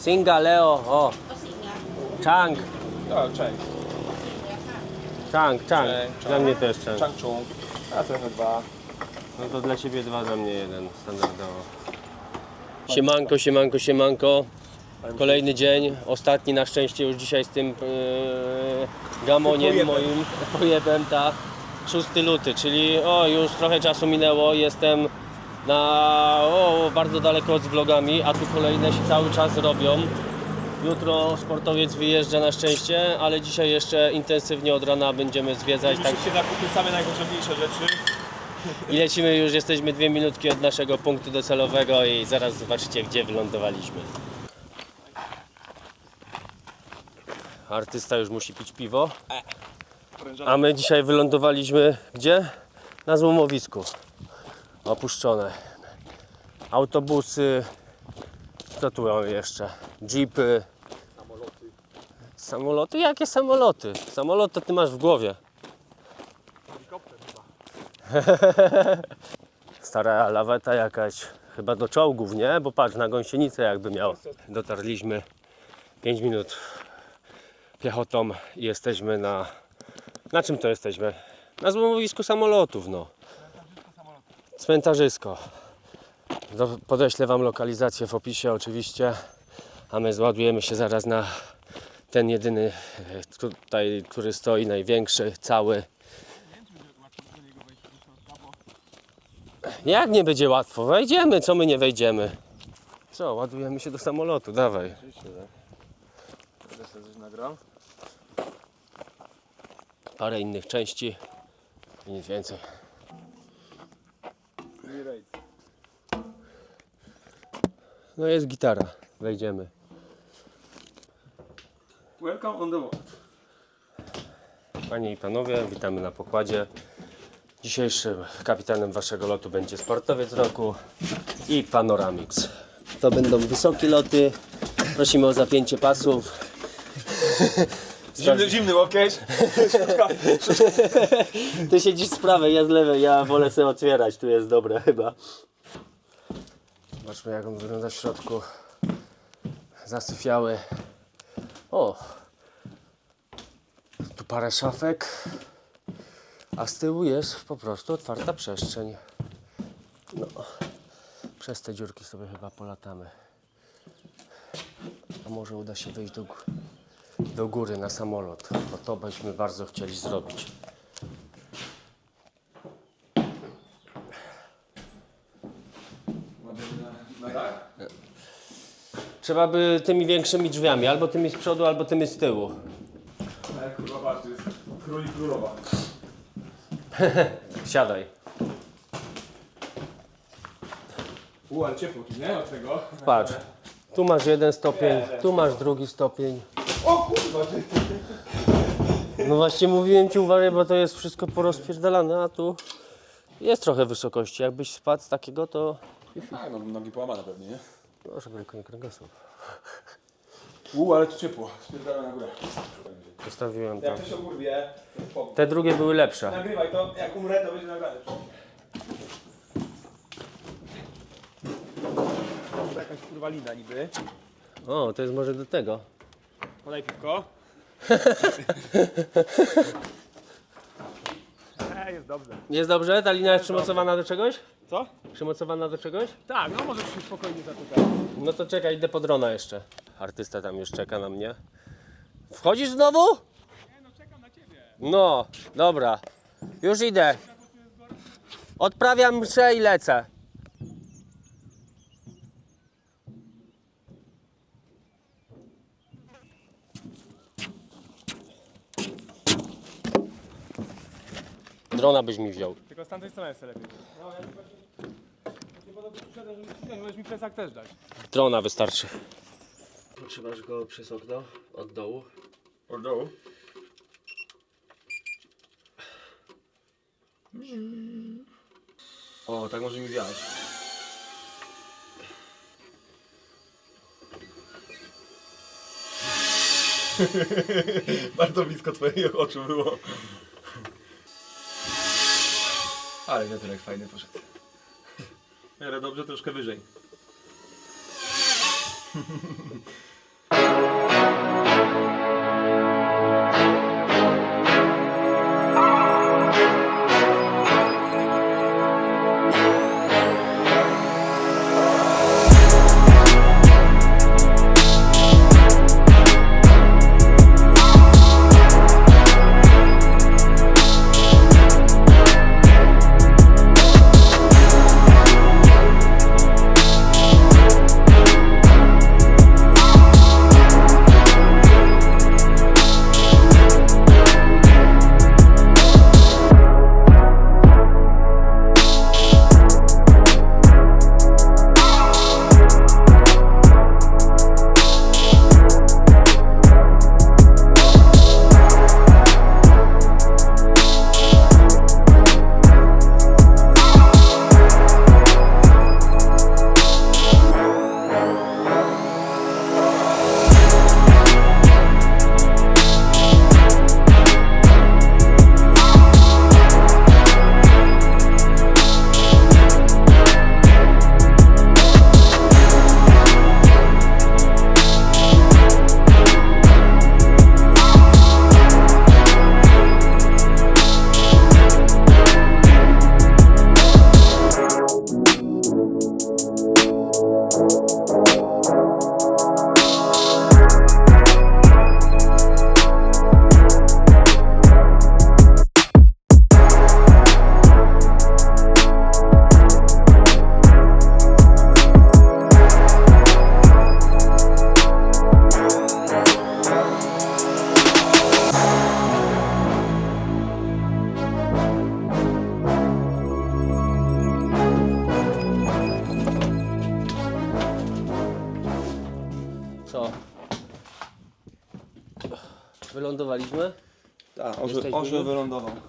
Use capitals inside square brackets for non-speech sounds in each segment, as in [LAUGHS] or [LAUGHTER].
Singa, Leo, o. Chang, No, cześć. Chang, Chang. Chang, Dla mnie też Chang. Chang Chung. A trochę dwa. No to dla Ciebie dwa, dla mnie jeden, standardowo. Siemanko, siemanko, siemanko. Kolejny dzień, ostatni na szczęście już dzisiaj z tym e, gamoniem moim, pojebem, tak. 6 luty, czyli o, już trochę czasu minęło, jestem na o, bardzo daleko od z vlogami, a tu kolejne się cały czas robią. Jutro sportowiec wyjeżdża na szczęście, ale dzisiaj jeszcze intensywnie od rana będziemy zwiedzać. Tak, się zakupy same najpotrzebniejsze rzeczy. i lecimy już, jesteśmy dwie minutki od naszego punktu docelowego i zaraz zobaczycie gdzie wylądowaliśmy. Artysta już musi pić piwo, a my dzisiaj wylądowaliśmy gdzie? Na złomowisku. Opuszczone. Autobusy, co tu mamy jeszcze? Jeepy. Samoloty? Jakie samoloty? Samolot to ty masz w głowie. [LAUGHS] Stara laweta jakaś, chyba do czołgów, nie? Bo patrz, na gąsienicę jakby miał. Dotarliśmy 5 minut piechotą i jesteśmy na... Na czym to jesteśmy? Na złomowisku samolotów, no. Cmentarzysko. Podeślę Wam lokalizację w opisie oczywiście, a my zładujemy się zaraz na ten jedyny e, tutaj, który stoi największy, cały. Jak nie będzie łatwo? Wejdziemy, co my nie wejdziemy? Co, ładujemy się do samolotu, dawaj. Parę innych części i nic więcej. No jest gitara, wejdziemy. Welcome on the boat. Panie i panowie, witamy na pokładzie. Dzisiejszym kapitanem waszego lotu będzie sportowiec roku i Panoramix. To będą wysokie loty. Prosimy o zapięcie pasów. [LAUGHS] Zimny, zimny łokieć. [LAUGHS] Ty siedzisz z prawej, ja z lewej, ja wolę sobie otwierać, tu jest dobre chyba. Zobaczmy jak on wygląda w środku. Zasyfiały. O! Tu parę szafek. A z tyłu jest po prostu otwarta przestrzeń. No. Przez te dziurki sobie chyba polatamy. A może uda się wejść do, gó- do góry na samolot, bo to byśmy bardzo chcieli zrobić. Trzeba by tymi większymi drzwiami, albo tymi z przodu, albo tymi z tyłu. Ale patrz, to jest król i królowa. Siadaj. U, ale ciepło tu, nie? Od tego. Patrz. Tu masz jeden stopień, tu masz drugi stopień. O kurwa, ty. No właśnie mówiłem ci uważaj, bo to jest wszystko porozpierdalane, a tu jest trochę wysokości. Jakbyś spadł z takiego, to A, no, nogi połamane pewnie, nie? proszę tylko nie kręgosłup. U, ale tu ciepło. Spierdamy na górę. Postawiłem tam. Jak to się urwie, to. Te drugie były lepsze. Nagrywaj to, jak umrę, to będzie nagrane. Jakaś kurwa lina niby. O, to jest może do tego. Podaj piwko. [LAUGHS] E, jest dobrze. Jest dobrze? Ta linia jest przymocowana do czegoś? Co? Przymocowana do czegoś? Tak, no możesz się spokojnie zatykać. No to czekaj, idę po drona jeszcze. Artysta tam już czeka na mnie. Wchodzisz znowu? Nie no, czekam na ciebie. No, dobra. Już idę. Odprawiam mszę i lecę. Drona byś mi wziął. Tylko z tamtej strony jest lepiej. No, ja. Nie przyszedłem, żeby możesz mi plecak też dać. Drona wystarczy. Trzymasz go przez okno od dołu. Od dołu? O, tak może mi wiać. [LAUGHS] Bardzo blisko twoich oczu było. Ale wiatrek fajny poszedł. Ale dobrze, troszkę wyżej. [LAUGHS]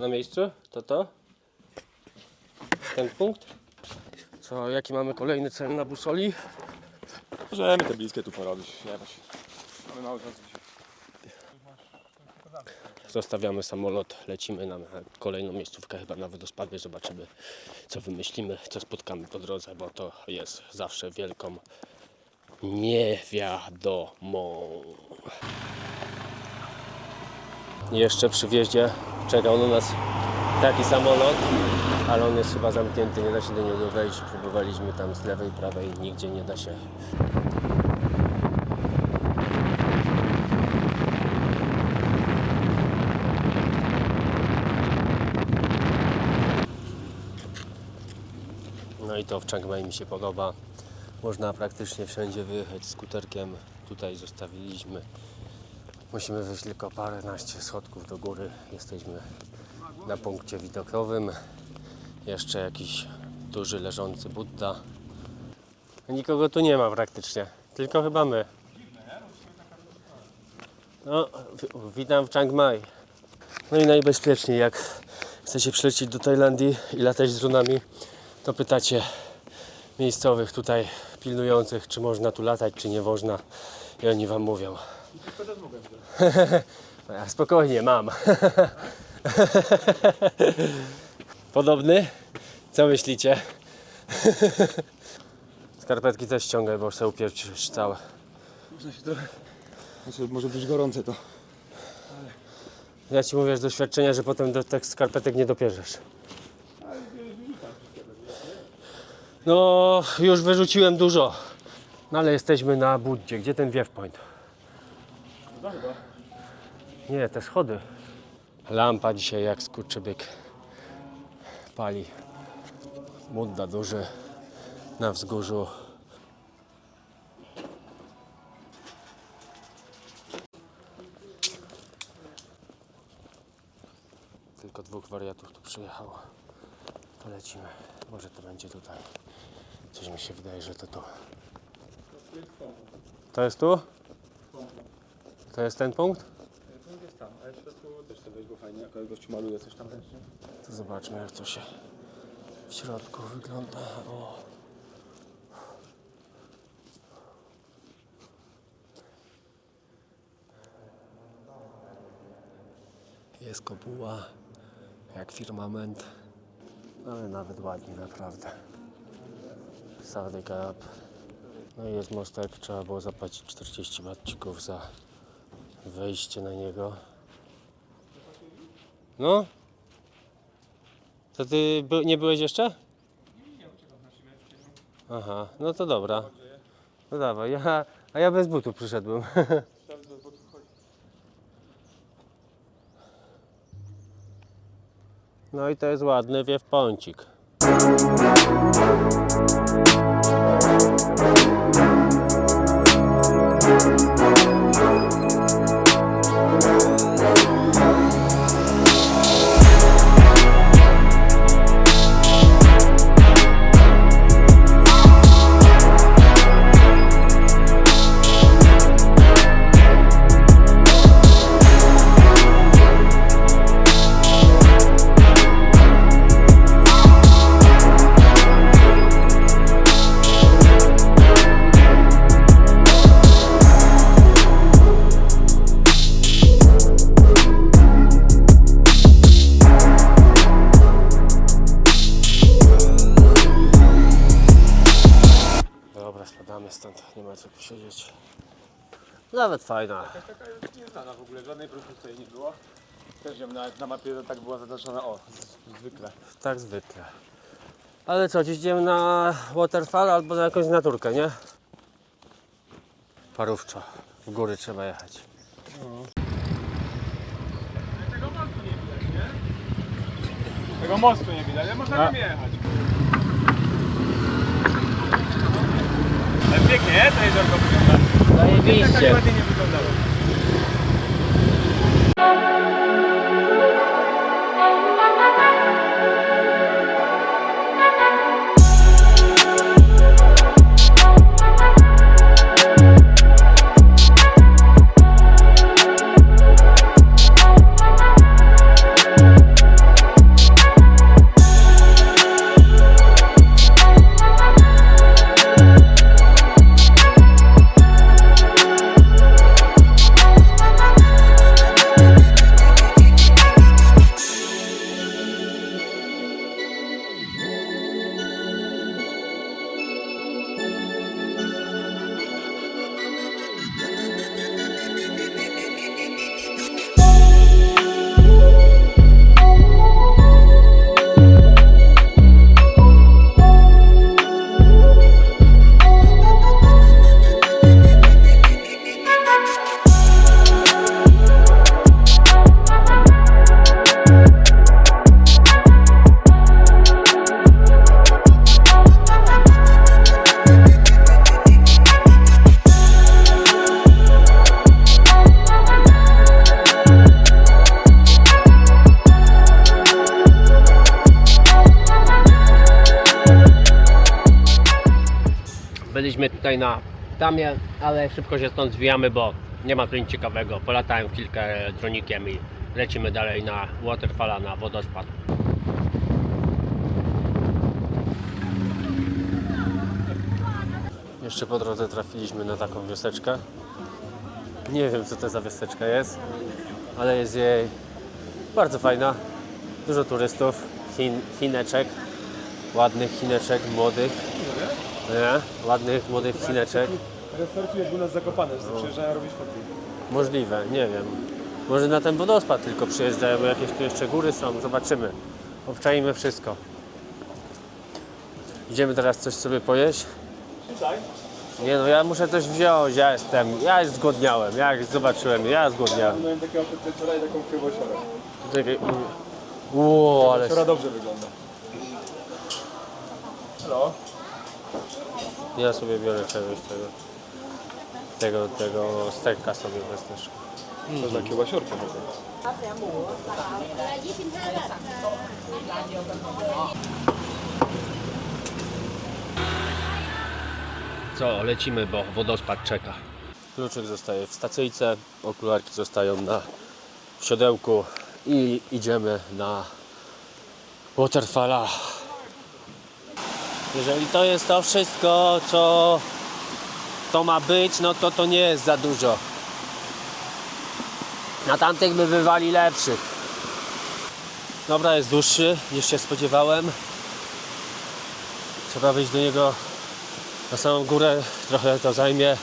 na miejscu. To to? Ten punkt? Co, jaki mamy kolejny cel na busoli? Możemy te bliskie tu porobić. Jebać. Mamy mały czas dzisiaj. Zostawiamy samolot, lecimy na kolejną miejscówkę, chyba na wodospadzie, zobaczymy co wymyślimy, co spotkamy po drodze, bo to jest zawsze wielką niewiadomą. Jeszcze przy wjeździe czekał na nas taki samolot, ale on jest chyba zamknięty, nie da się do niego wejść. Próbowaliśmy tam z lewej, prawej, nigdzie nie da się. No i to w Chiang Mai mi się podoba. Można praktycznie wszędzie wyjechać skuterkiem. Tutaj zostawiliśmy. Musimy wejść tylko paręnaście schodków do góry. Jesteśmy na punkcie widokowym. Jeszcze jakiś duży leżący Buddha. Nikogo tu nie ma praktycznie. Tylko chyba my. No, wi- witam w Chiang Mai. No i najbezpieczniej, jak chcecie przylecieć do Tajlandii i latać z dronami, to pytacie miejscowych tutaj pilnujących, czy można tu latać, czy nie można. I oni wam mówią. [LAUGHS] Ja spokojnie, mam. [LAUGHS] Podobny? Co myślicie? [LAUGHS] Skarpetki też ściągaj, bo chcę upieprzyć całe. Można się trochę... Znaczy, może być gorące to. Ja ci mówię z doświadczenia, że potem do tych skarpetek nie dopierzesz. No, już wyrzuciłem dużo. No ale jesteśmy na Buddzie. Gdzie ten Viewpoint? Nie, te schody. Lampa dzisiaj jak skurczybyk pali. Budda duży na wzgórzu. Tylko dwóch wariatów tu przyjechało. To lecimy. Może to będzie tutaj. Coś mi się wydaje, że to tu. To jest tu? To jest ten punkt? jest tam, ale w środku też to weź go fajnie, jako gościu maluje coś tam ręcznie. To zobaczmy jak to się w środku wygląda. O. Jest kopuła, jak firmament, ale nawet ładnie naprawdę. Saudi Cup. No i jest mostek, trzeba było zapłacić 40 batcików za wejście na niego. No? To ty by, nie byłeś jeszcze? Aha, no to dobra. No dawaj, ja, a ja bez butów przyszedłem. [LAUGHS] No i to jest ładny wiewpącik. Nawet fajna. Taka jest nieznana w ogóle, żadnej tutaj nie było. Też ją na, na mapie tak była zaznaczona, o, z- zwykle. Tak zwykle. Ale co, dziś idziemy na waterfall albo na jakąś naturkę, nie? Parówczo. W góry trzeba jechać. Tego mostu nie widać, nie? Tego mostu nie widać, ale można tam jechać. Ale pięknie, nie? To jeziorko wygląda. Tak Zajebiście. Tutaj na tamie, ale szybko się stąd zwijamy, bo nie ma tu nic ciekawego. Polatają kilka dronikiem i lecimy dalej na waterfalla, na wodospad. Jeszcze po drodze trafiliśmy na taką wioseczkę. Nie wiem co to za wioseczka jest, ale jest jej bardzo fajna. Dużo turystów, chin, chineczek, ładnych chineczek, młodych. Nie? Ładnych, młodych chineczek. Jak u nas zakopane, że przyjeżdżają robić fotki. Możliwe, nie wiem. Może na ten wodospad tylko przyjeżdżają, bo jakieś tu jeszcze góry są, zobaczymy. Obczajmy wszystko. Idziemy teraz coś sobie pojeść? Tutaj? Nie no, ja muszę coś wziąć, ja jestem, ja już zgłodniałem, jak zobaczyłem, ja zgłodniałem. Miałem takiego i taką kiełbasiorę. Czekaj, Ło, ale... Siora dobrze wygląda. Halo? Ja sobie biorę czegoś tego. Tego, tego steka sobie wezmę. też. To kiełbasiorkę może. Co, lecimy, bo wodospad czeka. Kluczyk zostaje w stacyjce, okularki zostają na siodełku i idziemy na waterfalla. Jeżeli to jest to wszystko, co to ma być, no to to nie jest za dużo. Na tamtych by bywali lepszych. Dobra, jest dłuższy niż się spodziewałem. Trzeba wyjść do niego Na samą górę trochę to zajmie.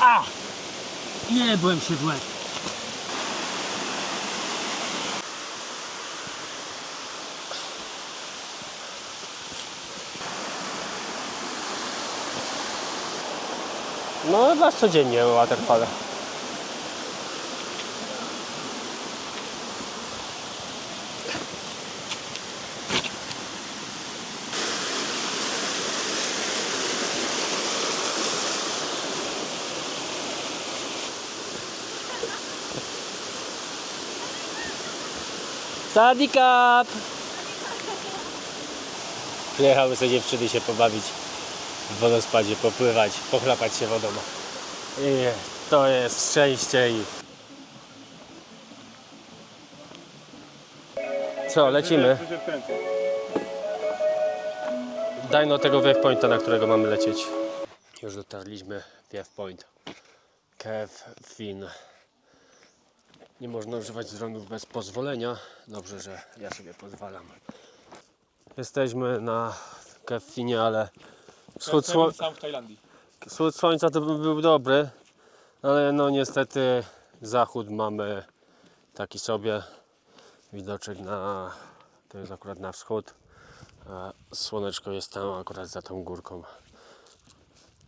A! Nie byłem się w łeb. No, masz codziennie waterfall. Sadikap! Przyjechały sobie dziewczyny się pobawić w wodospadzie, popływać, pochlapać się wodą. I to jest szczęście i... Co, lecimy? Daj no tego wave pointa, na którego mamy lecieć. Już dotarliśmy wave point. Kev, Fin. Nie można używać dronów bez pozwolenia. Dobrze, że ja sobie pozwalam. Jesteśmy na Kev Finie, ale wschód, sło- Sam w Tajlandii. wschód słońca to by był dobry, ale no niestety zachód mamy taki sobie. Widoczek na, to jest akurat na wschód. A słoneczko jest tam akurat za tą górką.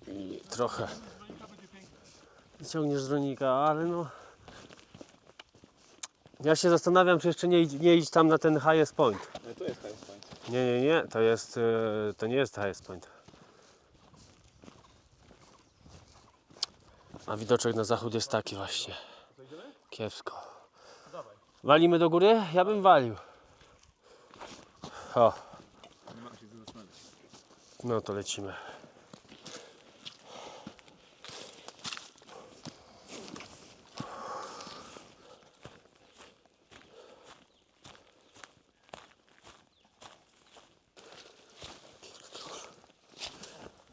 I trochę ciągniesz z dronika, ale no. Ja się zastanawiam, czy jeszcze nie, nie iść tam na ten highest point. No to jest highest point. Nie, nie, nie, to jest, e, to nie jest highest point. A widoczek na zachód jest taki właśnie. Kiepsko. Walimy do góry? Ja bym walił. O. No to lecimy.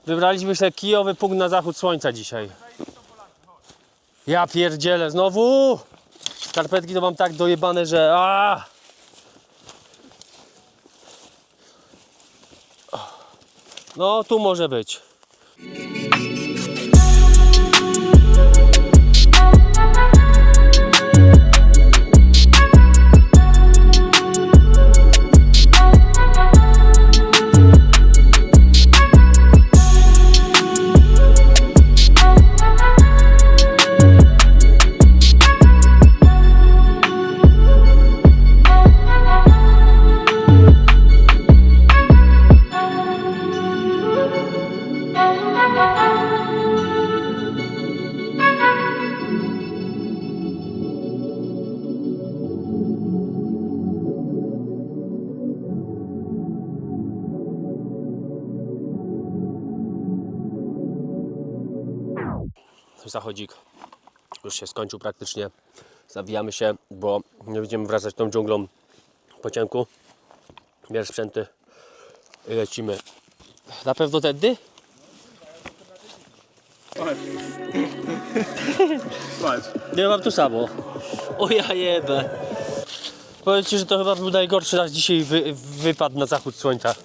Wybraliśmy sobie kijowy punkt na zachód słońca dzisiaj. Ja pierdzielę, znowu! Skarpetki to mam tak dojebane, że a! No, tu może być. Zachodzik już się skończył praktycznie. Zawijamy się, bo nie będziemy wracać tą dżunglą po cienku. Bierz sprzęty i lecimy. Na pewno tędy? Patrz. Nie mam tu samo. O ja jebę. Powiem Ci, że to chyba był najgorszy raz dzisiaj wy, wypad na zachód słońca.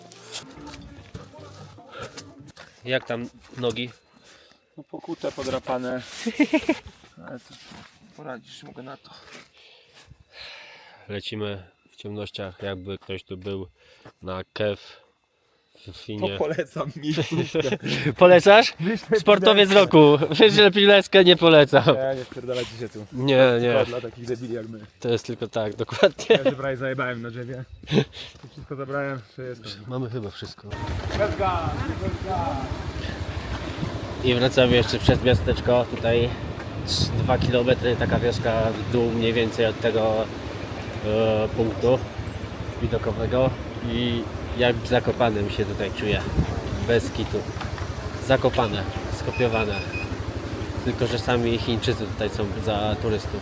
Jak tam nogi? No pokute, podrapane. Ale to poradzisz, mogę na to. Lecimy w ciemnościach, jakby ktoś tu był na kew w finie. polecam mi. [LAUGHS] Polecasz? [LAUGHS] Sportowiec roku. Wyślę pileskę, nie polecam. Nie, nie wpierdalajcie się tu. Nie, To nie. dla takich debili jak my. To jest tylko tak, dokładnie. Ja się prawie zajebałem na drzewie. To [LAUGHS] wszystko zabrałem, wszystko. Mamy chyba wszystko. Bez gaz, bez gaz. I wracamy jeszcze przez miasteczko. Tutaj 2 km, taka wioska w dół mniej więcej od tego e, punktu widokowego. I jak w Zakopanem się tutaj czuję. Bez kitu. Zakopane, skopiowane. Tylko, że sami Chińczycy tutaj są za turystów.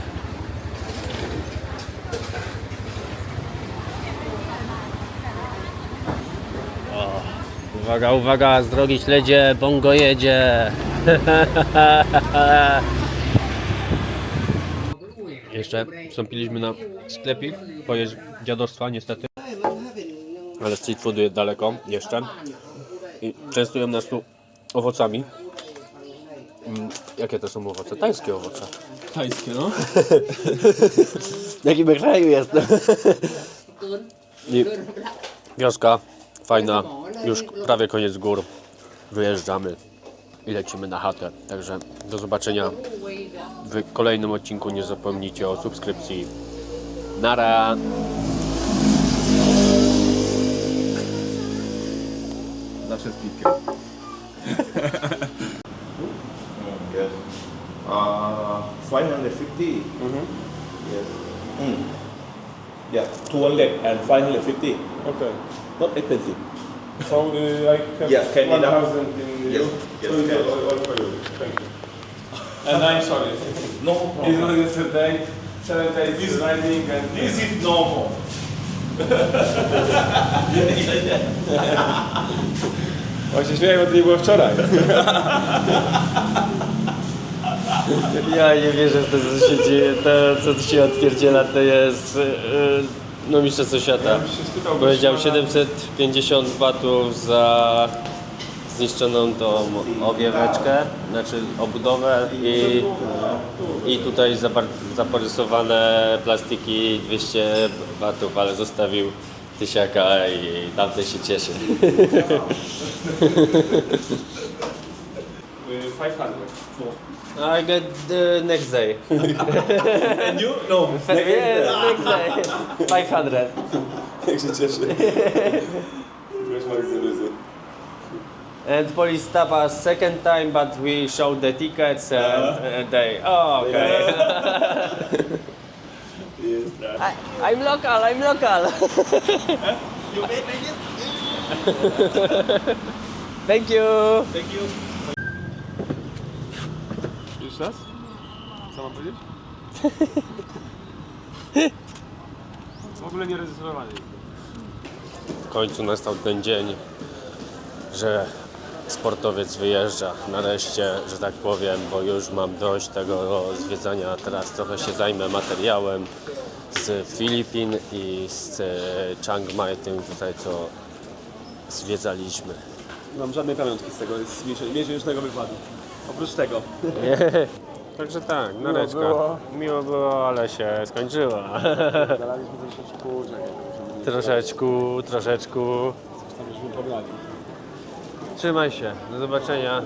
O, uwaga, uwaga, z drogi śledzie, bongo jedzie. [LAUGHS] Jeszcze wstąpiliśmy na sklepik, bo jest dziadostwa niestety. Ale street foodu jest daleko jeszcze. I częstują nas tu owocami. Mm, Jakie to są owoce? Tajskie owoce. Tajskie, no. [LAUGHS] W jakim kraju jestem? I wioska fajna, już prawie koniec gór. Wyjeżdżamy i lecimy na chatę. Także do zobaczenia w kolejnym odcinku. Nie zapomnijcie o subskrypcji. Nara! Zawsze z pitkiem. Yes. [LAUGHS] Uh, 550. Yes. Mm. Yeah, 200 and 550. Okay. Not expensive. So uh, I have Yeah, can you now- 1000 in Yes, you. yes, So get yes. all, all for you. Thank you. And I'm sorry. No It's problem. not yesterday. Seven days riding and This is normal. [LAUGHS] Właśnie śmieję, bo to nie było wczoraj. Ja nie wierzę w to, co się dzieje. To, co tu się odpierdziela, to jest yy, no mistrzostwo świata. bym się spytał Powiedział gościa na- 750 watów za zniszczoną tą owieweczkę, znaczy obudowę i, i tutaj zabar- zaporysowane plastiki 200 watów, ale zostawił tysiaka i tamten się cieszy. [LAUGHS] [LAUGHS] Uh, 500. I get the next day. [LAUGHS] And you? No. Yeah, [LAUGHS] next day. 500. [LAUGHS] Jak się cieszę. Wiesz. And police stop us second time, but we showed the tickets and, and they, oh, okay. Right. I, I'm local, I'm local. You made this? Thank you. Thank you. Jeszcze raz? Co mam powiedzieć? [LAUGHS] W ogóle nie rezerwowany. W końcu nastał ten dzień, że sportowiec wyjeżdża. Nareszcie, że tak powiem, bo już mam dość tego zwiedzania. Teraz trochę się zajmę materiałem z Filipin i z Chiang Mai, tym tutaj co zwiedzaliśmy. Nie mam żadnej pamiątki z tego z miesię- miesięcznego wypadu. Oprócz tego. [LAUGHS] Także tak, nareczka. było. Miło było, ale się skończyło. Zalaliśmy troszeczkę, troszeczku, troszeczku. Tam żeśmy pograli. Trzymaj się, do zobaczenia.